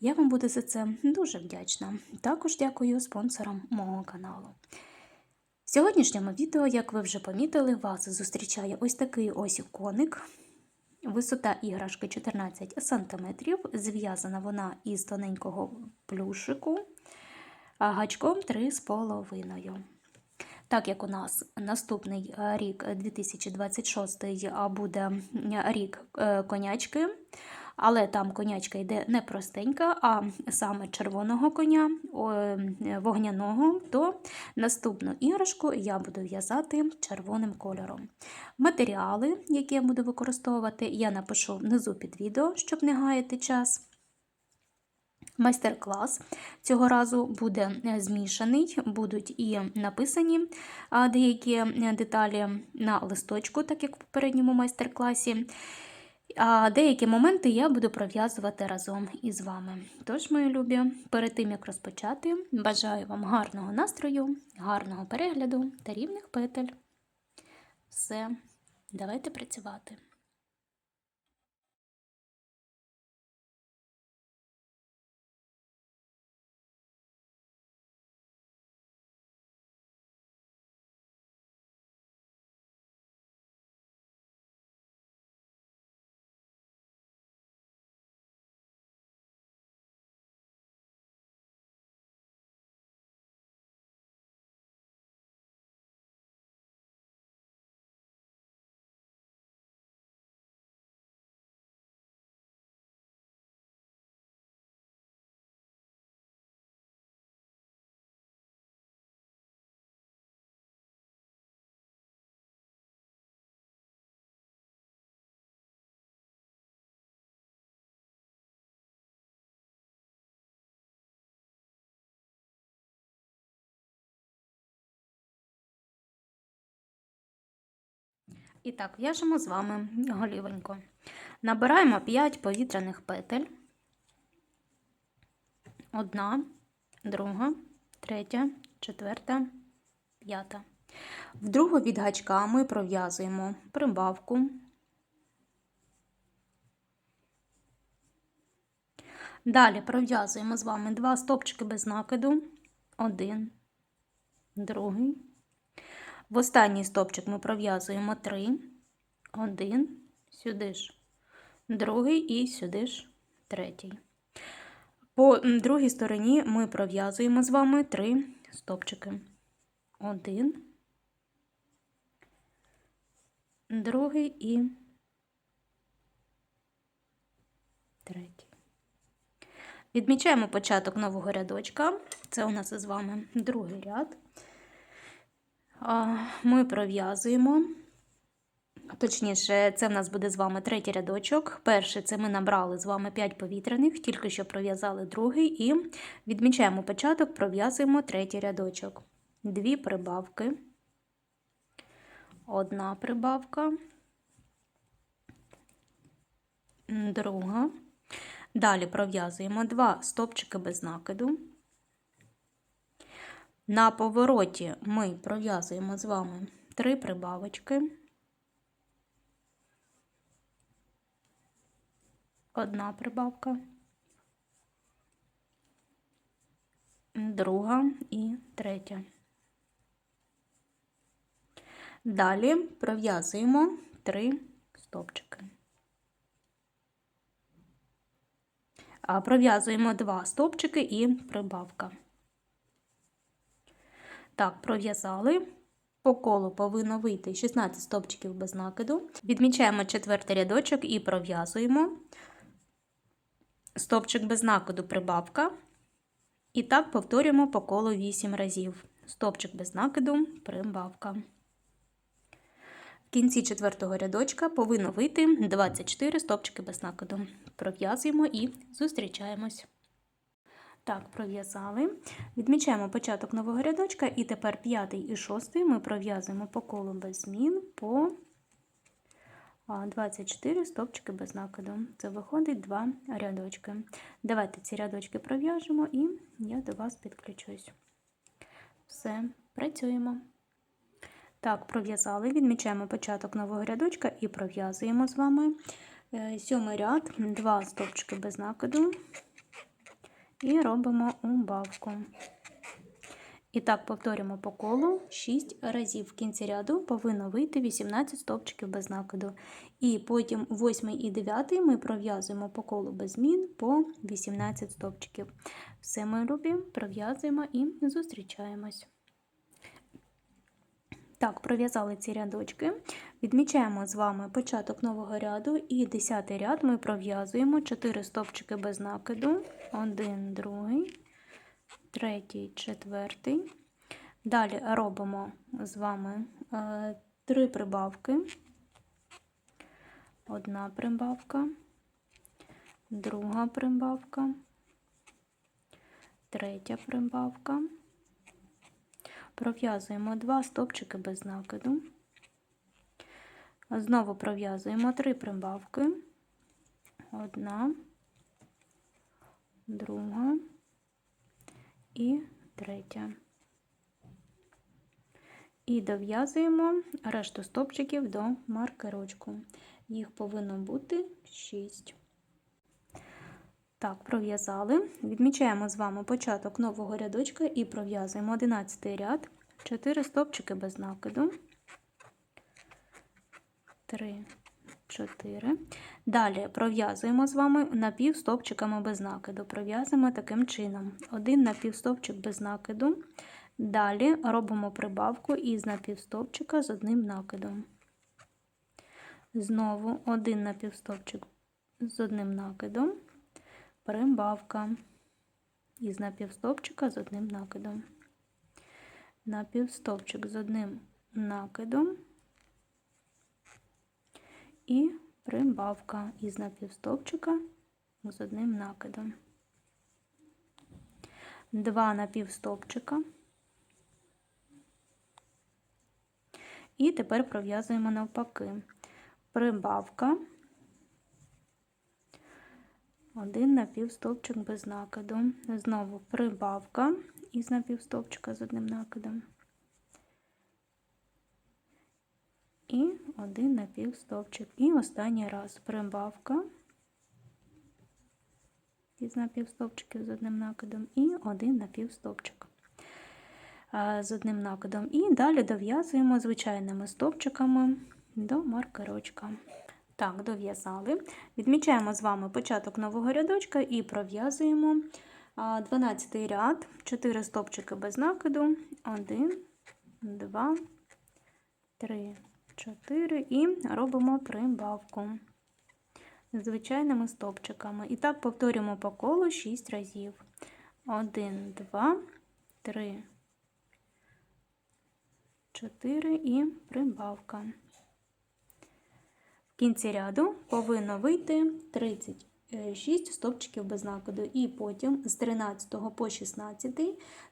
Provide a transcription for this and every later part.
Я вам буду за це дуже вдячна. Також дякую спонсорам мого каналу. В сьогоднішньому відео, як ви вже помітили, вас зустрічає ось такий ось коник. Висота іграшки 14 см. Зв'язана вона із тоненького плюшику, а гачком 3,5 так як у нас наступний рік 2026 буде рік е, конячки, але там конячка йде не простенька, а саме червоного коня, вогняного, то наступну іграшку я буду в'язати червоним кольором. Матеріали, які я буду використовувати, я напишу внизу під відео, щоб не гаяти час. Майстер-клас цього разу буде змішаний, будуть і написані деякі деталі на листочку, так як в попередньому майстер-класі. А деякі моменти я буду пров'язувати разом із вами. Тож, мої любі, перед тим як розпочати, бажаю вам гарного настрою, гарного перегляду та рівних петель. Все, давайте працювати. І так, в'яжемо з вами голівенько. Набираємо 5 повітряних петель. Одна, друга, третя, четверта, п'ята. В другу від гачка ми пров'язуємо прибавку. Далі пров'язуємо з вами два стопчики без накиду. Один, другий. В останній стопчик ми пров'язуємо 3, 1, сюди ж другий і сюди ж третій. По другій стороні ми пров'язуємо з вами 3 стопчики. Один, другий і третій. Відмічаємо початок нового рядочка. Це у нас із вами другий ряд ми пров'язуємо. Точніше, це в нас буде з вами третій рядочок. Перший це ми набрали з вами 5 повітряних, тільки що пров'язали другий, і відмічаємо початок, пров'язуємо третій рядочок. Дві прибавки, одна прибавка, друга. Далі пров'язуємо два стопчики без накиду. На повороті ми пров'язуємо з вами три прибавочки, одна прибавка, друга і третя. Далі пров'язуємо три стовпчики. Пров'язуємо два стовпчики і прибавка. Так, пров'язали. По колу повинно вийти 16 стовпчиків без накиду. Відмічаємо четвертий рядочок і пров'язуємо. Стовпчик без накиду прибавка. І так повторюємо по колу 8 разів. Стовпчик без накиду, прибавка. В кінці четвертого рядочка повинно вийти 24 стовпчики без накиду. Пров'язуємо і зустрічаємось. Так, пров'язали. Відмічаємо початок нового рядочка, і тепер п'ятий і шостий ми пров'язуємо по колу без змін по 24 стовпчики без накиду. Це виходить два рядочки. Давайте ці рядочки пров'яжемо і я до вас підключусь. Все, працюємо. Так, пров'язали, відмічаємо початок нового рядочка і пров'язуємо з вами е, сьомий ряд, два стовпчики без накиду і робимо убавку. І так повторюємо по колу 6 разів. В кінці ряду повинно вийти 18 стовпчиків без накиду. І потім 8 і 9 ми пров'язуємо по колу без змін по 18 стовпчиків. Все ми робимо, пров'язуємо і зустрічаємось. Так, пров'язали ці рядочки. Відмічаємо з вами початок нового ряду і 10 ряд ми пров'язуємо 4 стовпчики без накиду, 1, 2, 3, 4. Далі робимо з вами 3 прибавки. Одна прибавка, друга прибавка, третя прибавка. Пров'язуємо два стовпчики без накиду. Знову пров'язуємо три прибавки. Одна, друга і третя. І дов'язуємо решту стовпчиків до маркерочку. Їх повинно бути 6. Так, пров'язали. Відмічаємо з вами початок нового рядочка і пров'язуємо 11 ряд, 4 стовпчики без накиду. 3, 4. Далі пров'язуємо з вами напівстовпчиками без накиду. Пров'язуємо таким чином: один напівстовпчик без накиду. Далі робимо прибавку із напівстовпчика з одним накидом. Знову один напівстовпчик з одним накидом прибавка із напівстовпчика з одним накидом. Напівстовпчик з одним накидом і прибавка із напівстовпчика з одним накидом. Два напівстовпчика. І тепер пров'язуємо навпаки. Прибавка один напівстовпчик без накиду. Знову прибавка із напівстовпчика з одним накидом. І один напівстовпчик. І останній раз прибавка із напівстовпчиків з одним накидом, і один напівстовпчик з одним накидом. І далі дов'язуємо звичайними стовпчиками до маркерочка. Так, дов'язали. Відмічаємо з вами початок нового рядочка і пров'язуємо 12 ряд, 4 стовпчики без накиду, 1, 2, 3, 4 і робимо прибавку звичайними стовпчиками. І так повторюємо по колу 6 разів. 1, 2, 3, 4 і прибавка. В кінці ряду повинно вийти 36 стовпчиків без накиду. І потім з 13 по 16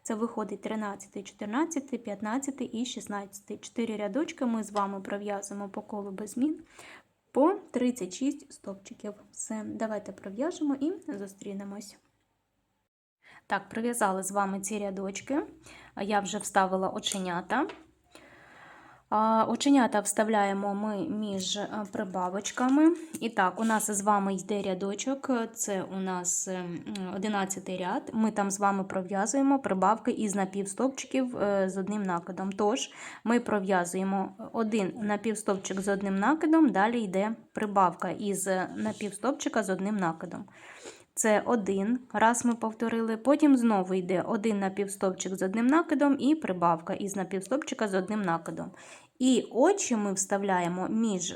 це виходить 13, 14, 15 і 16. Чотири рядочки ми з вами пров'язуємо по колу без змін по 36 стовпчиків. Все, давайте пров'яжемо і зустрінемось. Так, пров'язали з вами ці рядочки. Я вже вставила оченята. Оченята вставляємо ми між е, прибавочками. І так, у нас з вами йде рядочок, це у нас 11 ем, ряд. Ми там з вами пров'язуємо прибавки із напівстовпчиків е, з одним накидом. Тож, ми пров'язуємо один напівстовпчик з одним накидом, далі йде прибавка із напівстовпчика з одним накидом. Це один, раз ми повторили. Потім знову йде один напівстовпчик з одним накидом і прибавка із напівстовпчика з одним накидом. І очі ми вставляємо між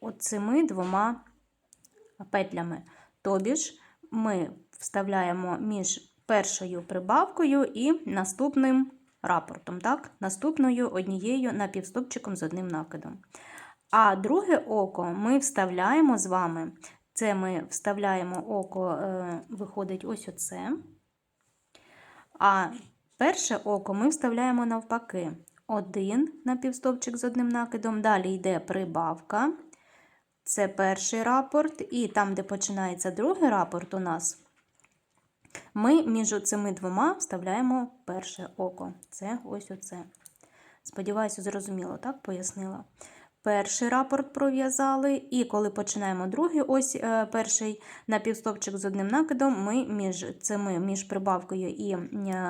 оцими двома петлями. Тобі ж ми вставляємо між першою прибавкою і наступним рапортом, так? наступною однією напівстопчиком з одним накидом. А друге око ми вставляємо з вами це ми вставляємо око, е, виходить ось оце. А перше око ми вставляємо навпаки. Один напівстовпчик з одним накидом, далі йде прибавка. Це перший рапорт, і там, де починається другий рапорт, у нас ми між цими двома вставляємо перше око. Це ось оце. Сподіваюся, зрозуміло, так пояснила. Перший рапорт пров'язали, і коли починаємо другий, ось е, перший напівстопчик з одним накидом, ми між цими, між прибавкою і е,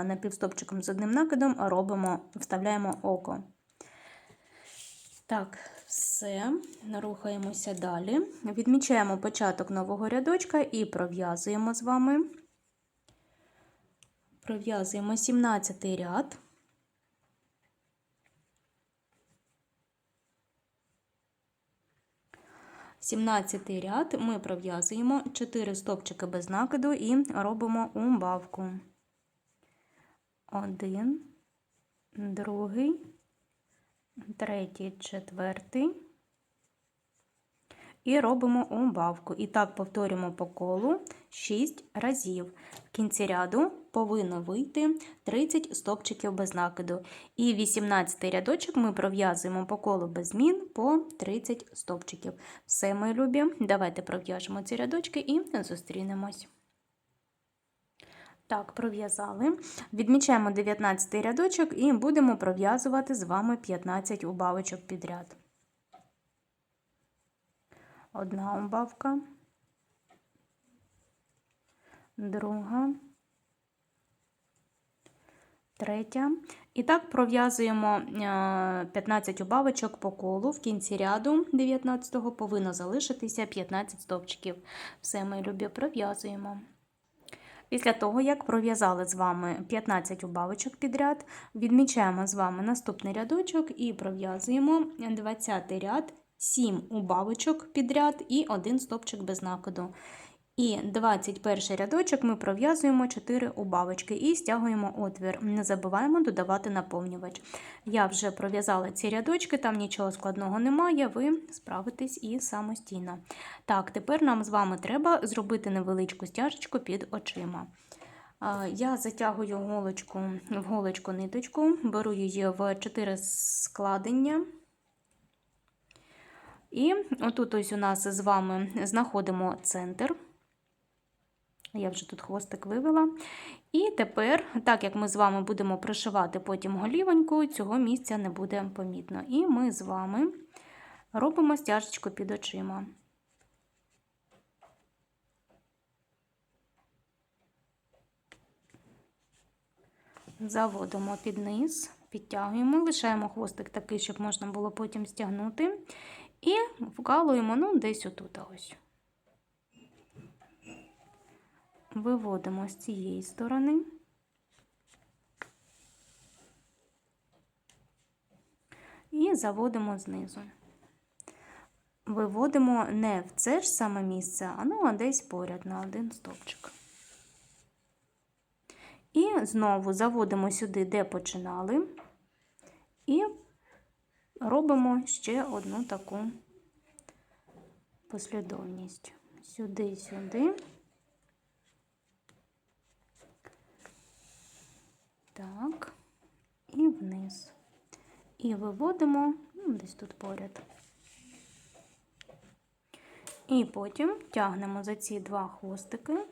напівстопчиком з одним накидом робимо, вставляємо око. Так, все, рухаємося далі. Відмічаємо початок нового рядочка і пров'язуємо з вами. Пров'язуємо 17 ряд. 17 ряд ми пров'язуємо 4 стовпчики без накиду і робимо умбавку. Один, другий, третій, четвертий. І робимо умбавку. І так повторюємо по колу 6 разів. В кінці ряду повинно вийти 30 стопчиків без накиду. І 18 рядочок ми пров'язуємо по колу без змін по 30 стопчиків. Все, мої любі, давайте пров'яжемо ці рядочки і зустрінемось. Так, пров'язали. Відмічаємо 19 рядочок і будемо пров'язувати з вами 15 убавочок підряд. Одна убавка, друга, третя. І так пров'язуємо 15 убавочок по колу. В кінці ряду 19-го повинно залишитися 15 стовпчиків. Все, ми любі, пров'язуємо. Після того, як пров'язали з вами 15 убавочок підряд, відмічаємо з вами наступний рядочок і пров'язуємо 20 ряд 7 убавочок підряд і 1 стопчик без накиду. І 21 рядочок ми пров'язуємо 4 убавочки і стягуємо отвір. Не забуваємо додавати наповнювач. Я вже пров'язала ці рядочки, там нічого складного немає, ви справитесь і самостійно. Так, тепер нам з вами треба зробити невеличку стяжечку під очима. Я затягую голочку в голочку ниточку, беру її в 4 складення. І отут ось у нас з вами знаходимо центр. Я вже тут хвостик вивела. І тепер, так як ми з вами будемо пришивати потім голівоньку, цього місця не буде помітно. І ми з вами робимо стяжечку під очима. Заводимо під низ, підтягуємо, лишаємо хвостик такий, щоб можна було потім стягнути. І вкалуємо ну, десь отут ось. Виводимо з цієї сторони. І заводимо знизу. Виводимо не в це ж саме місце, а ну, а десь поряд на один стовпчик. І знову заводимо сюди, де починали, і робимо ще одну таку послідовність. Сюди, сюди. Так, і вниз. І виводимо ну, десь тут поряд. І потім тягнемо за ці два хвостики.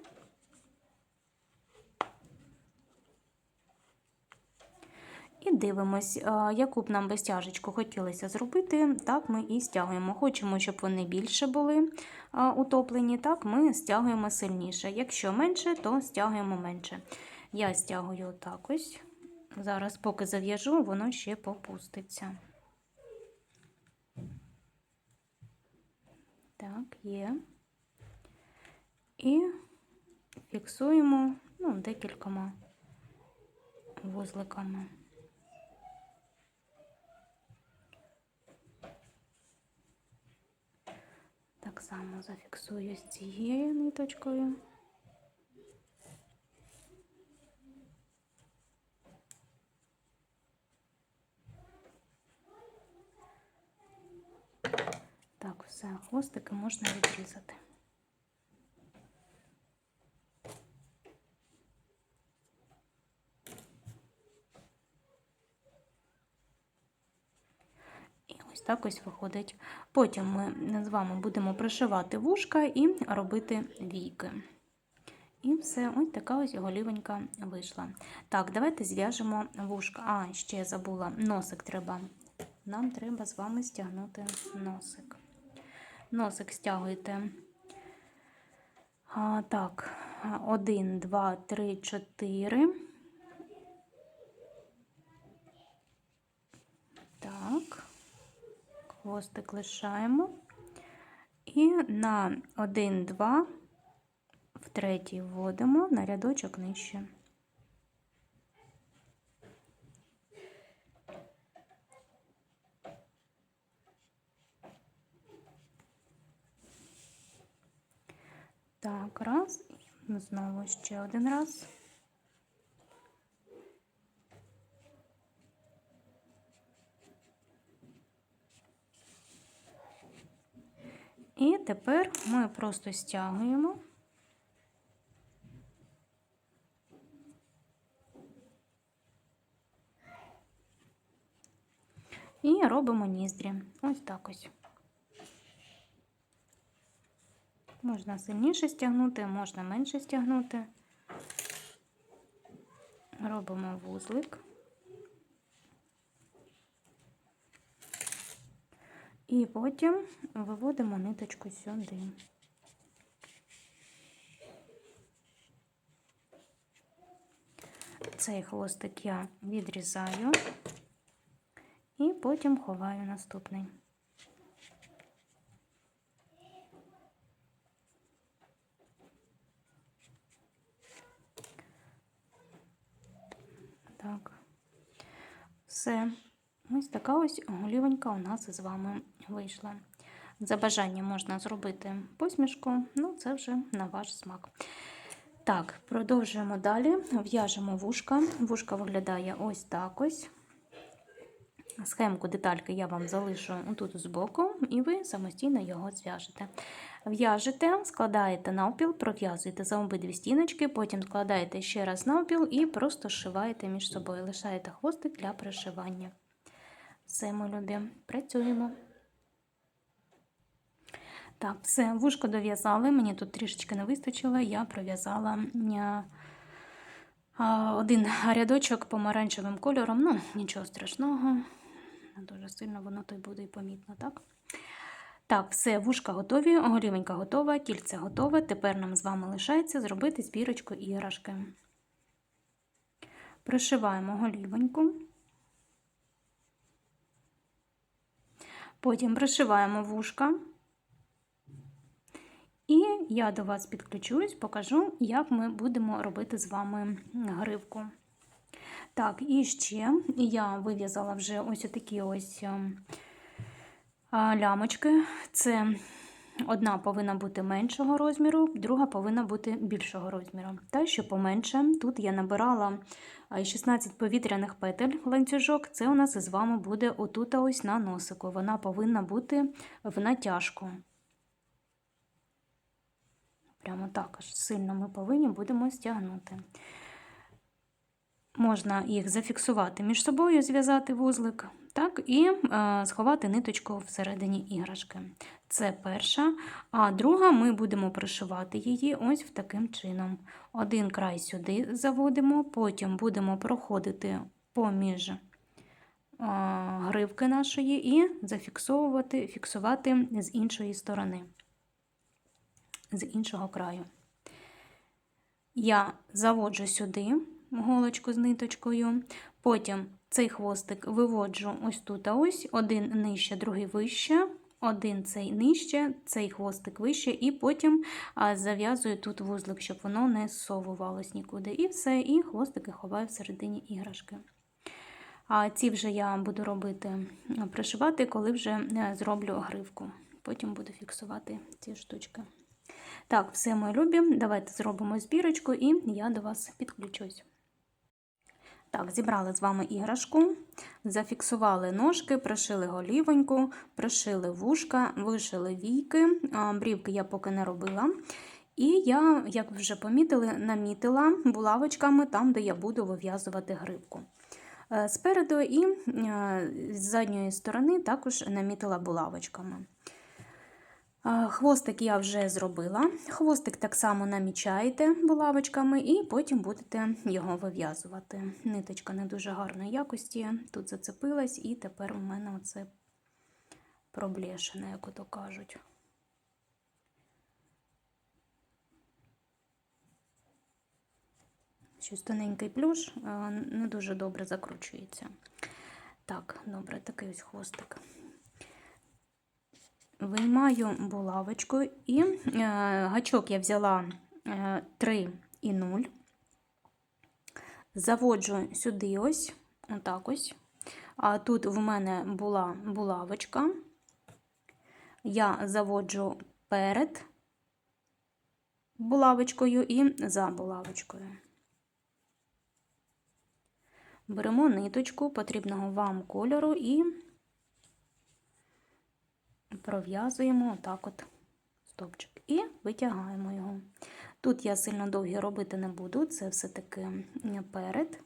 І дивимось, яку б нам безтяжечку хотілося зробити, так ми і стягуємо. Хочемо, щоб вони більше були утоплені, так ми стягуємо сильніше. Якщо менше, то стягуємо менше. Я стягую так ось. Зараз, поки зав'яжу, воно ще попуститься. Так, є. І фіксуємо ну, декількома вузликами. Так само зафіксую з цією ниточкою. Так, все, хвостики можна відрізати. Так ось виходить. Потім ми з вами будемо пришивати вушка і робити війки. І все, ось така ось голівенька вийшла. Так, давайте зв'яжемо вушка. А, ще я забула, носик треба. Нам треба з вами стягнути носик. Носик стягуйте. А, так, один, два, три, чотири. Так, хвостик лишаємо. І на один, два в третій вводимо на рядочок нижче. Так, раз, і знову ще один раз. І тепер ми просто стягуємо. І робимо ніздрі. Ось так ось. Можна сильніше стягнути, можна менше стягнути. Робимо вузлик. І потім виводимо ниточку сюди. Цей хвостик я відрізаю і потім ховаю наступний. Так, все. Ось така ось голівонька у нас з вами вийшла. За бажанням можна зробити посмішку, ну це вже на ваш смак. Так, продовжуємо далі. В'яжемо вушка. Вушка виглядає ось так ось. Схемку детальки я вам залишу тут збоку, і ви самостійно його зв'яжете. В'яжете, складаєте навпіл, пров'язуєте за обидві стіночки, потім складаєте ще раз навпіл і просто зшиваєте між собою. Лишаєте хвостик для пришивання. Все, ми любі, працюємо. Так, все, вушко дов'язали. Мені тут трішечки не вистачило, я пров'язала один рядочок помаранчевим кольором. Ну, нічого страшного. Дуже сильно воно то буде і помітно, так? Так, все, вушка готові, голівенька готова, кільце готове. Тепер нам з вами лишається зробити збірочку іграшки. Пришиваємо голівеньку. Потім пришиваємо вушка. І я до вас підключусь, покажу, як ми будемо робити з вами гривку. Так, і ще я вив'язала вже ось такі ось лямочки. Це одна повинна бути меншого розміру, друга повинна бути більшого розміру. Та, що поменше, тут я набирала 16 повітряних петель ланцюжок. Це у нас з вами буде отут ось на носику. Вона повинна бути в натяжку. Прямо так аж сильно ми повинні будемо стягнути. Можна їх зафіксувати між собою, зв'язати вузлик, так, і е, сховати ниточку всередині іграшки. Це перша. А друга ми будемо пришивати її ось в таким чином. Один край сюди заводимо, потім будемо проходити поміж е, гривки нашої і зафіксовувати, фіксувати з іншої сторони, з іншого краю. Я заводжу сюди голочку з ниточкою. Потім цей хвостик виводжу ось тут, а ось один нижче, другий вище, один цей нижче, цей хвостик вище, і потім зав'язую тут вузлик, щоб воно не зсовувалось нікуди. І все, і хвостики ховаю всередині іграшки. А ці вже я буду робити, пришивати, коли вже е, зроблю гривку. Потім буду фіксувати ці штучки. Так, все мої любі. Давайте зробимо збірочку, і я до вас підключусь. Так, зібрали з вами іграшку, зафіксували ножки, пришили голівоньку, пришили вушка, вишили війки, брівки я поки не робила. І я, як вже помітили, намітила булавочками там, де я буду вив'язувати грибку. е, спереду і е, з задньої сторони також намітила булавочками. Хвостик я вже зробила. Хвостик так само намічаєте булавочками і потім будете його вив'язувати. Ниточка не дуже гарної якості, тут зацепилась, і тепер у мене оце проблешене, як ото кажуть. Щось тоненький плюш не дуже добре закручується. Так, добре, такий ось хвостик. Виймаю булавочку і е, гачок я взяла е, 3 і 0. Заводжу сюди ось, отак ось. А тут в мене була булавочка. Я заводжу перед булавочкою і за булавочкою. Беремо ниточку потрібного вам кольору і пров'язуємо отак от стовпчик і витягаємо його. Тут я сильно довгі робити не буду, це все-таки перед.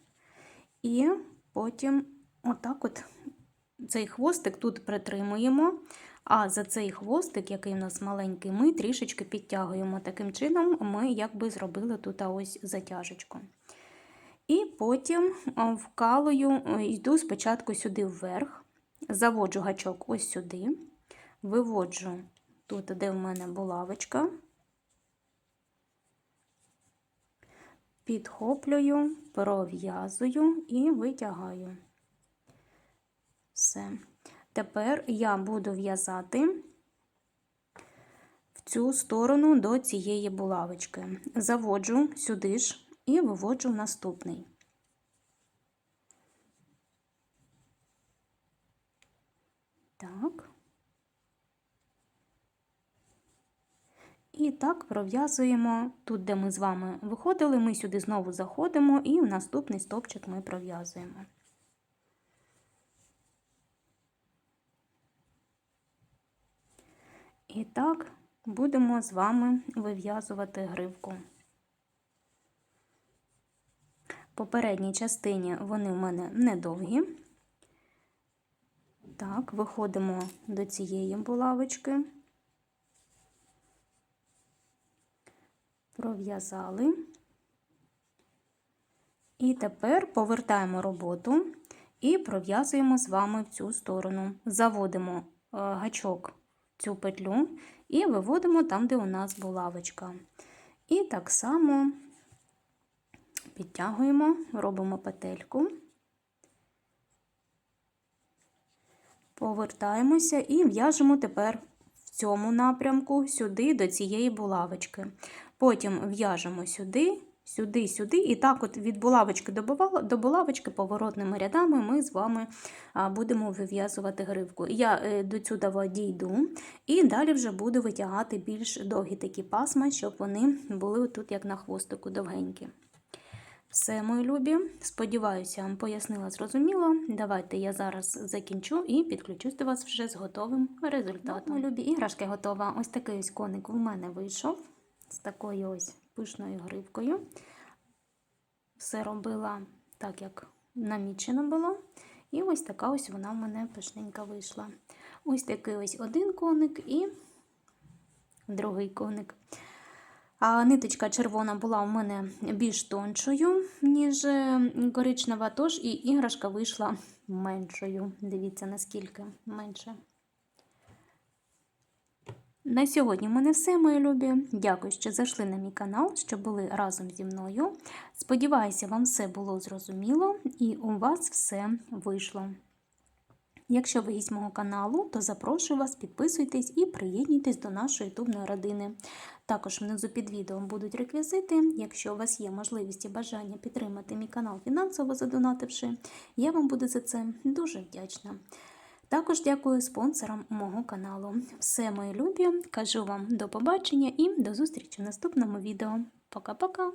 І потім отак от цей хвостик тут притримуємо, а за цей хвостик, який у нас маленький, ми трішечки підтягуємо. Таким чином, ми якби зробили тут ось затяжечку. І потім вкалую, йду спочатку сюди вверх, заводжу гачок ось сюди, виводжу тут, де в мене булавочка, підхоплюю, пров'язую і витягаю. Все. Тепер я буду в'язати в цю сторону до цієї булавочки. Заводжу сюди ж і виводжу наступний. Так. І так пров'язуємо тут, де ми з вами виходили, ми сюди знову заходимо, і в наступний стовпчик ми пров'язуємо. І так будемо з вами вив'язувати гривку. попередній частині вони в мене недовгі. Так, виходимо до цієї булавочки, пров'язали. І тепер повертаємо роботу і пров'язуємо з вами в цю сторону. Заводимо е, гачок в цю петлю і виводимо там, де у нас булавочка. І так само підтягуємо, робимо петельку, повертаємося і в'яжемо тепер в цьому напрямку сюди до цієї булавочки. Потім в'яжемо сюди, сюди, сюди, і так от від булавочки до булавочки поворотними рядами ми з вами будемо вив'язувати гривку. Я е, до цього дійду, і далі вже буду витягати більш довгі такі пасма, щоб вони були тут, як на хвостику, довгенькі. Все, мої любі. Сподіваюся, вам пояснила зрозуміло. Давайте я зараз закінчу і підключусь до вас вже з готовим результатом. Мої любі іграшки готова. Ось такий ось коник у мене вийшов з такою ось пишною гривкою. Все робила так, як намічено було. І ось така ось вона в мене пишненька вийшла. Ось такий ось один коник і другий коник. А ниточка червона була у мене більш тоншою, ніж е, коричнева, тож і іграшка вийшла меншою. Дивіться, наскільки менше. На сьогодні в мене все, мої любі. Дякую, що зайшли на мій канал, що були разом зі мною. Сподіваюся, вам все було зрозуміло і у вас все вийшло. Якщо ви гість мого каналу, то запрошую вас, підписуйтесь і приєднуйтесь до нашої ютубної родини. Також внизу під відео будуть реквізити. Якщо у вас є можливість і бажання підтримати мій канал фінансово задонативши, я вам буду за це дуже вдячна. Також дякую спонсорам мого каналу. Все, мої любі, кажу вам до побачення і до зустрічі в наступному відео. Пока-пока!